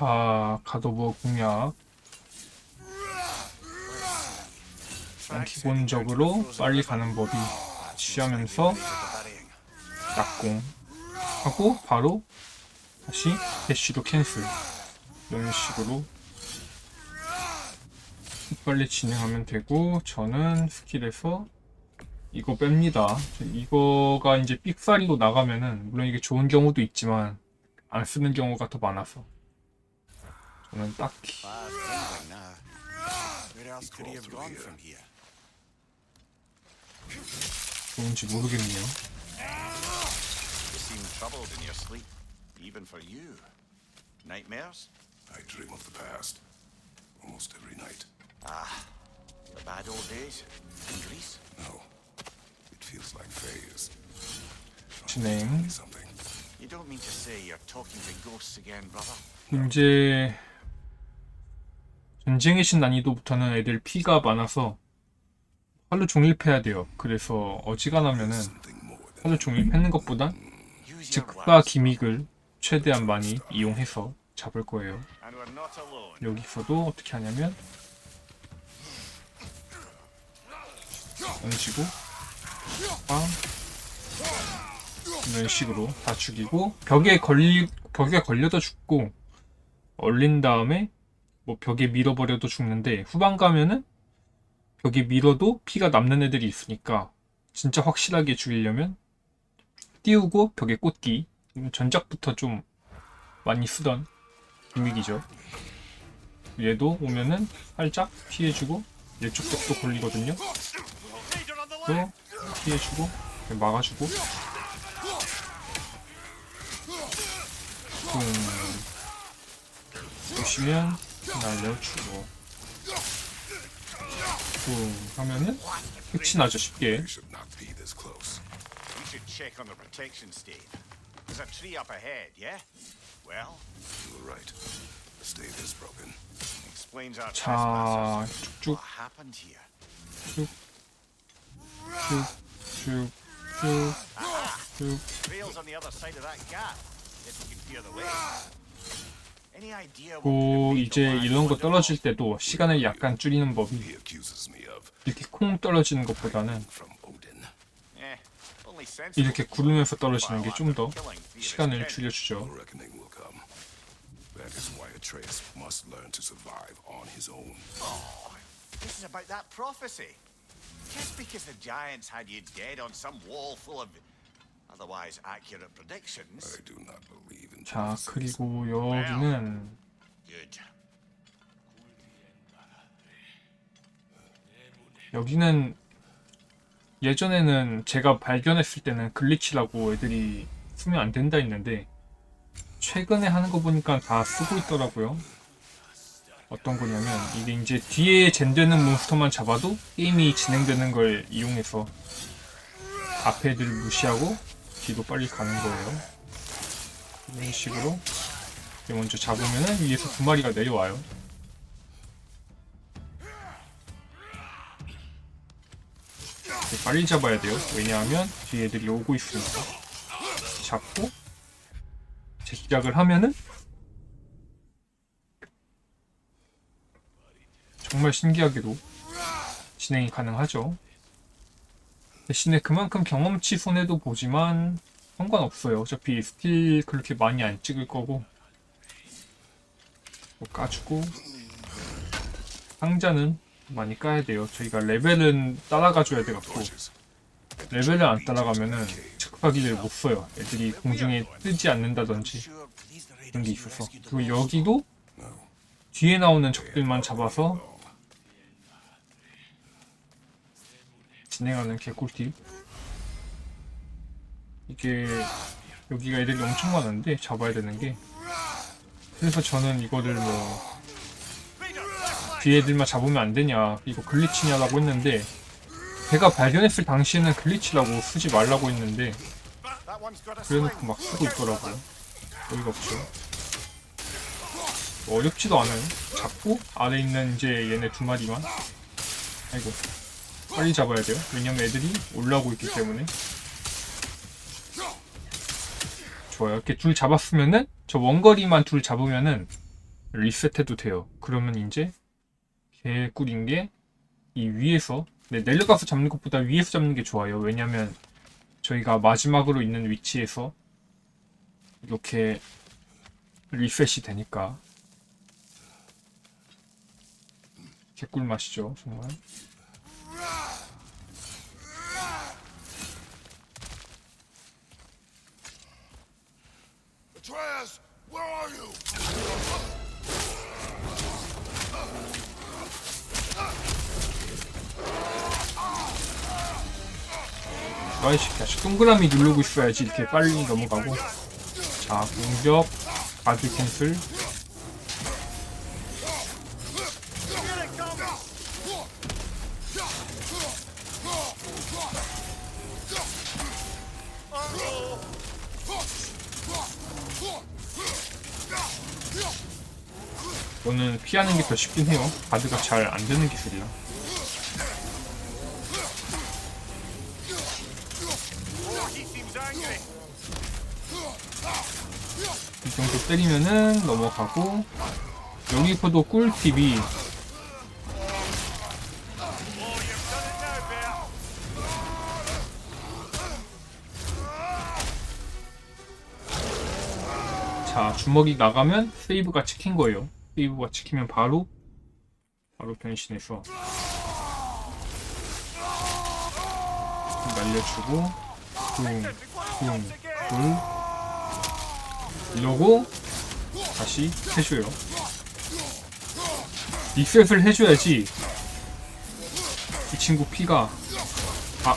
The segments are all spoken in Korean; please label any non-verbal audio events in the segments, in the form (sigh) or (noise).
자, 가도브 공략. 기본적으로 빨리 가는 법이 취하면서 낙공 하고 바로 다시 대쉬로 캔슬. 이런 식으로 빨리 진행하면 되고 저는 스킬에서 이거 뺍니다. 이거가 이제 삑사리로 나가면은 물론 이게 좋은 경우도 있지만 안 쓰는 경우가 더 많아서 저는 딱히 Bad thinking now. Where else could he have gone from here? 좋은지 모르겠네요 You seem troubled in your sleep, even for you. Nightmares? I dream of the past. Almost every night. The bad old days? In Greece? No. It feels like phase. 진행 Something. You don't mean to say you're talking to ghosts again, brother? 이제 전쟁의 신 난이도부터는 애들 피가 많아서 하루 종일 패야 돼요. 그래서 어지간하면은 하루 종일 패는 것보단 words. 기믹을 최대한 많이 이용해서 잡을 거예요. 여기서도 어떻게 하냐면 던지고 빵 이런 식으로 다 죽이고 벽에 걸리 벽에 걸려도 죽고 얼린 다음에 뭐 벽에 밀어버려도 죽는데 후반 가면은 벽에 밀어도 피가 남는 애들이 있으니까 진짜 확실하게 죽이려면 띄우고 벽에 꽂기 전작부터 좀 많이 쓰던 기믹이죠. 얘도 오면은 살짝 피해주고 얘쪽 벽도 걸리거든요. 또 피해주고 막아주고 붕 보시면 날려주고 붕 하면은 끝이 나죠 쉽게 should check on the protection stave. There's a tree up ahead, yeah? Well, You were right. The stave is broken. explains our 자 trespassers. 쭉쭉 What happened here? 쭉쭉 쭉 쭉 Trails on the other side of that gap. If we can clear the way. Any idea what could 고 have made 이제 이런 거 떨어질? 때도 시간을 약간 줄이는 법이 이렇게 콩 떨어지는 것보다는. Eh, 이렇게 구르면서 떨어지는 게 좀 더 시간을 줄여주죠. Just because the giants had you dead on some wall full of otherwise accurate predictions. I do not believe in 자. 그리고 여기는. 여기는 예전에는 제가 발견했을 때는 글리치라고 애들이 쓰면 안 된다 했는데 최근에 하는 거 보니까 다 쓰고 있더라고요. 어떤 거냐면 이게 이제 뒤에 젠되는 몬스터만 잡아도 게임이 진행되는 걸 이용해서 앞에 애들을 무시하고 뒤로 빨리 가는 거예요. 이런 식으로 먼저 잡으면은 위에서 두 마리가 내려와요. 빨리 잡아야 돼요. 왜냐하면 뒤에 애들이 오고 있으니까. 잡고 재시작을 하면은 정말 신기하게도 진행이 가능하죠. 대신에 그만큼 경험치 손해도 보지만 상관없어요. 어차피 스킬 그렇게 많이 안 찍을 거고 뭐 까주고 상자는 많이 까야 돼요. 저희가 레벨은 따라가 줘야 돼갖고. 레벨을 안 따라가면은 척박이를 못 써요. 애들이 공중에 뜨지 않는다든지 그런 게 있어서 그리고. 여기도 뒤에 나오는 적들만 잡아서 진행하는 개꿀팁 이게 여기가 애들이 엄청 많은데 잡아야 되는 게 그래서 저는 이거를 뭐 뒤에 애들만 잡으면 안 되냐 이거 글리치냐라고 했는데 제가 발견했을 당시에는 글리치라고 쓰지 말라고 했는데 그래놓고. 막 쓰고 있더라고요. 어이가 없죠. 뭐 어렵지도 않아요. 잡고 아래 있는 이제 얘네 두 마리만. 아이고 빨리 잡아야 돼요. 왜냐면 애들이 올라오고 있기 때문에. 좋아요. 이렇게 둘 잡았으면은 저 원거리만 둘 잡으면은 리셋해도 돼요. 그러면 이제 개꿀인 게 이 위에서 네, 내려가서 잡는 것보다 위에서 잡는 게 좋아요. 왜냐면 저희가 마지막으로 있는 위치에서 이렇게 리셋이 되니까 개꿀 맛이죠 정말. Atreus, where are you? 아이 새끼야 저 동그라미 누르고 있어야지 이렇게 빨리 넘어가고 자 공격 아주 캔슬 피하는 게 더 쉽긴 해요 바드가 잘 안 되는 기술이라. 이 정도 때리면은 넘어가고 여기서도 꿀팁이. 자 주먹이 나가면 세이브가 찍힌 거예요 세이브가 찍히면 바로? 바로 변신해서 날려주고 쿵쿵쿵 이러고 다시 해줘요. 리셋을 해줘야지 이 친구 피가 아.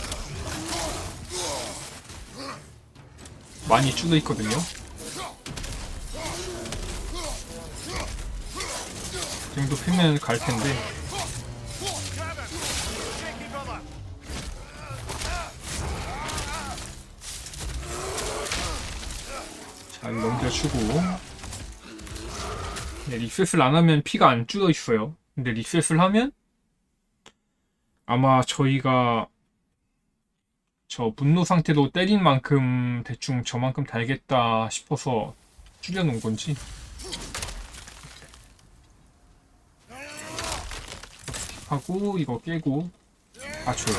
많이 줄어 있거든요 정도 피면 갈 텐데. 잘 넘겨주고. 네, 리셋을 안 하면 피가 안 줄어 있어요. 근데 리셋을 하면 아마 저희가 저 분노 상태로 때린 만큼 대충 저만큼 달겠다 싶어서 줄여놓은 건지 하고 이거 깨고 맞춰요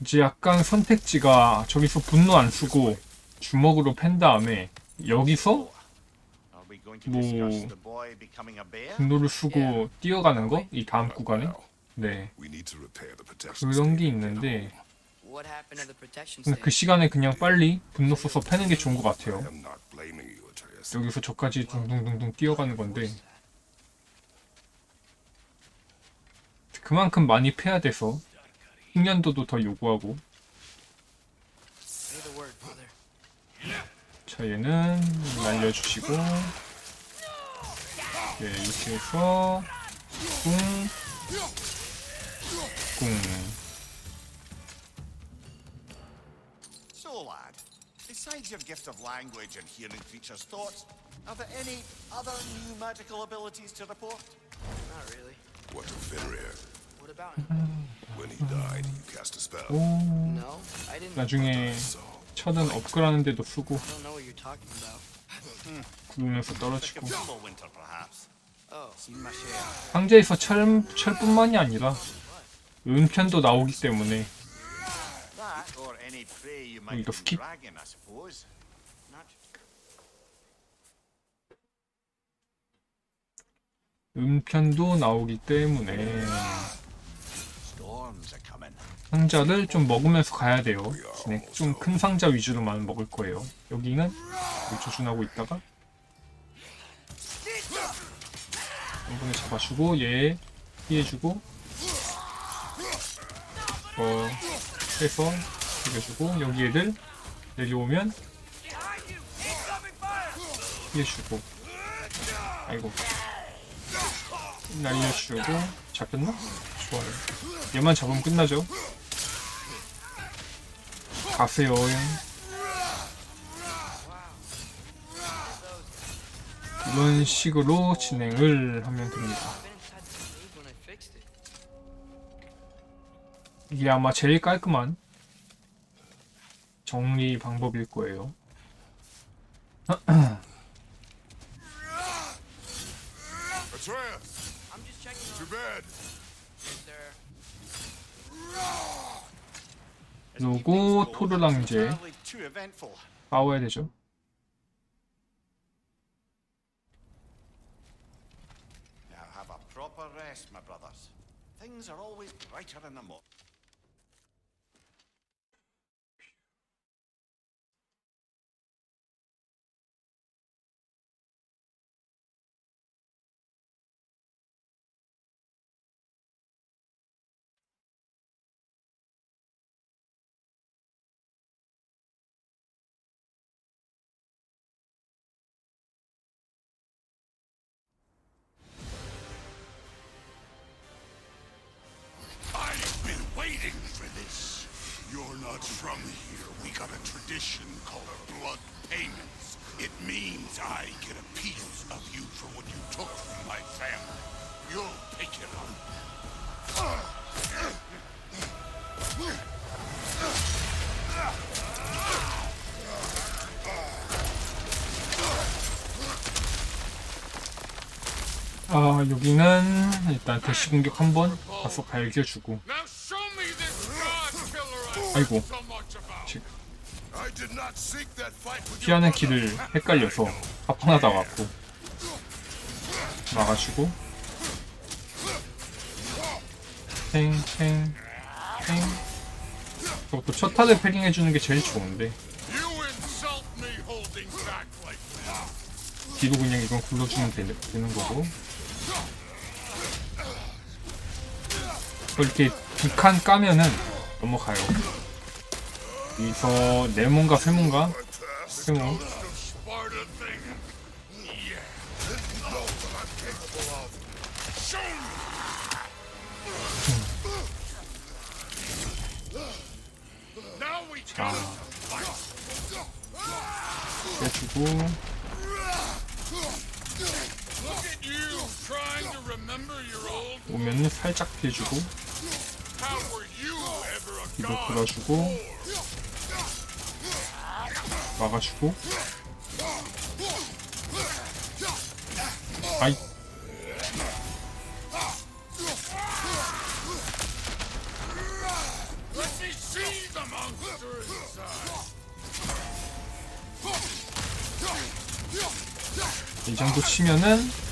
이제 약간 선택지가 저기서 분노 안 쓰고 주먹으로 팬 다음에 여기서 뭐? 분노를 쓰고 뛰어가는 거? 이 다음 구간에? 네. 그런 게. 있는데 근데? 그 시간에 그냥 빨리 분노 써서 패는 게 좋은 것 같아요. 여기서 저까지 둥둥둥둥 뛰어가는 건데 그만큼 많이 패야 돼서 숙련도도 더 요구하고 Say the word, brother. 자 얘는 날려주시고 네 이렇게 해서 꿍 꿍. So, lad, besides your gift of language and hearing creatures' thoughts, are there any other new magical abilities to report? Not really. What of Fenrir? What about him? When he died, you cast a spell. 오 No, I didn't. 나중에 So, 철은 업그라는데도 쓰고 I don't know what you're talking about. 구르면서 Like 떨어지고 a fellow winter, perhaps. Oh, my share. 상자에서 철, 철뿐만이 아니라 은편도 나오기 때문에 That, or any prey you might 이거 be 스킵? dragging, I suppose. Not 은편도 나오기 때문에. 상자를 좀 먹으면서 가야 돼요. 좀 큰 상자 위주로만 먹을 거예요. 여기는 여기 조준하고 있다가 한 번에 잡아주고 얘 피해주고 어 해서 죽여주고 여기 애들 내려오면 피해주고 아이고 날려주고 잡혔나? 좋아요. 얘만 잡으면 끝나죠. 가세요 이런 식으로 진행을 하면 됩니다. 이게 아마 제일 깔끔한 정리 방법일 거예요 (clears throat) To bed. 요거 토르랑제 싸워야 되죠. Now have a proper rest, my brothers. Things are always brighter in the morning. Not from here. We got a tradition called blood payments. It means I get a piece of you for what you took from my family. You'll pick it up. 아 여기는 일단 대시 공격 한번 가서 갈겨주고 your 피하는. 길을 헷갈려서 합판하다 갔고 막아주고 탱탱탱 저것도 첫 타를 패링 해주는 게 제일 좋은데. 뒤로 그냥 이건 굴러주면 되, 되는 거고 이렇게 두 칸 까면은 넘어가요 여기서 네몬과 세몬과 세몬 The Sparta thing. Yeah. This is all that I'm capable of. Show me. Now we 자. 빼주고. 오면은 살짝 피해주고 god? 돌아주고 막아주고 아이. 이 정도 치면은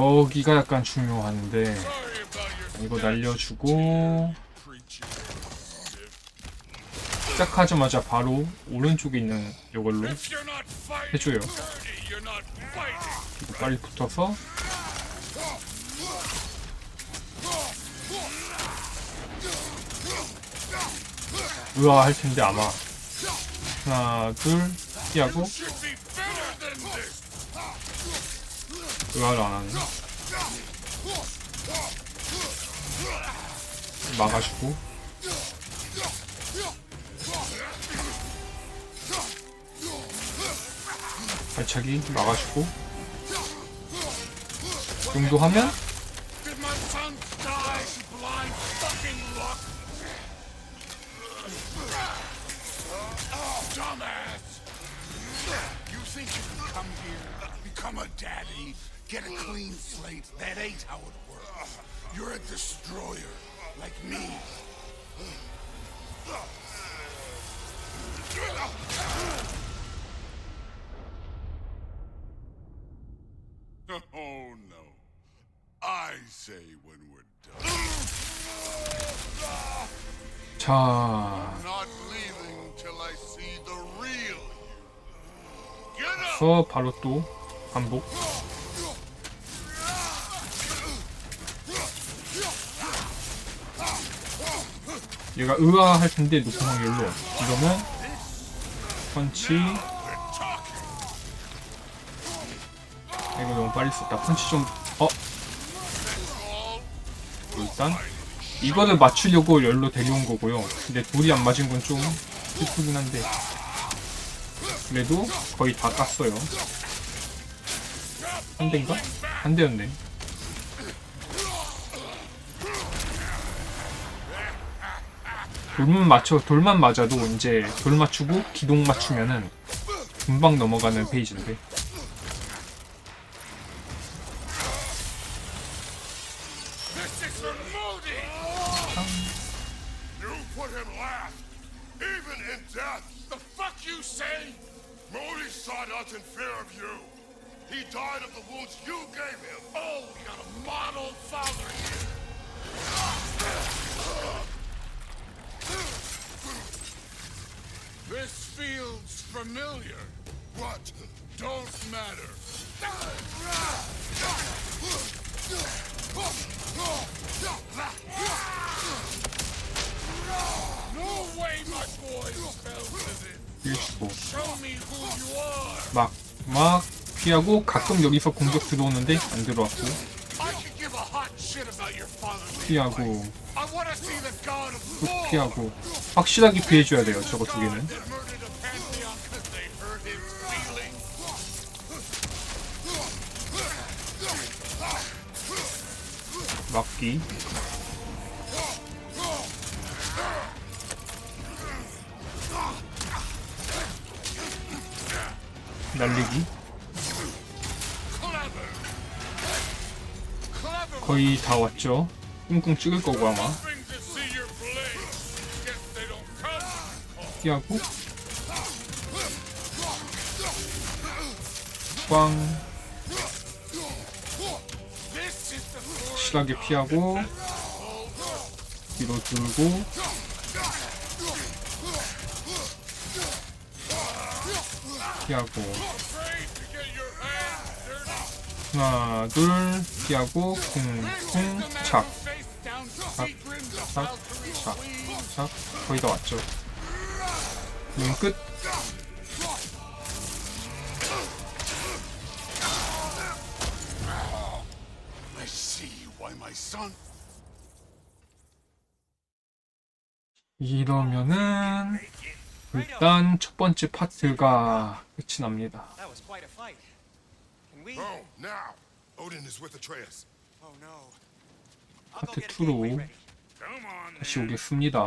여기가 약간 중요한데 이거 날려주고. 시작하자마자 바로 오른쪽에 있는 이걸로 해줘요. 이거 빨리 붙어서 으아 할 텐데 아마 하나 둘 피하고 으아를 안 하네 막아주고 발차기 막아주고 이 정도 하면 get a clean slate? That ain't how it works. You're a destroyer, like me. Oh no. I say when we're done. 자 Not leaving till I see the real you. Get up! 그래서 바로 또 반복 얘가 으아 할 텐데 높은 확률로. 이러면 펀치. 이거 너무 빨리 썼다. 펀치 좀 어? 일단 이거를 맞추려고 열로 데려온 거고요. 근데 둘이 안 맞은 건 좀 슬프긴 한데. 그래도 거의 다 깠어요. 한 대인가? 한 대였네 돌만 맞춰 돌만 맞아도 이제 돌 맞추고 기동 맞추면은 금방 넘어가는 페이지인데. Oh. This feels familiar. What? Don't matter. No way my boys fell to this. 일시고 Show me who you are. 막 막 피하고 가끔 여기서 공격 들어오는데 안 들어왔고 I could give a hot shit about your father. 피하고 War. 피하고 확실하게 피해줘야 돼요 저거 두 개는. 막기 날리기. 거의 다 왔죠 꿍꿍 찍을 거고 아마. 피하고 꽝. 실하게 피하고 뒤로 들고 피하고. 하나 둘 피하고 쿵쿵 착 착, queen. 착 거의 다 왔죠 눈끝 I see why my son 이러면은 일단 첫 번째 파트가 끝이 납니다? Oh. Oh 파트 get a gateway 2로 ready. Come on, 다시. 오겠습니다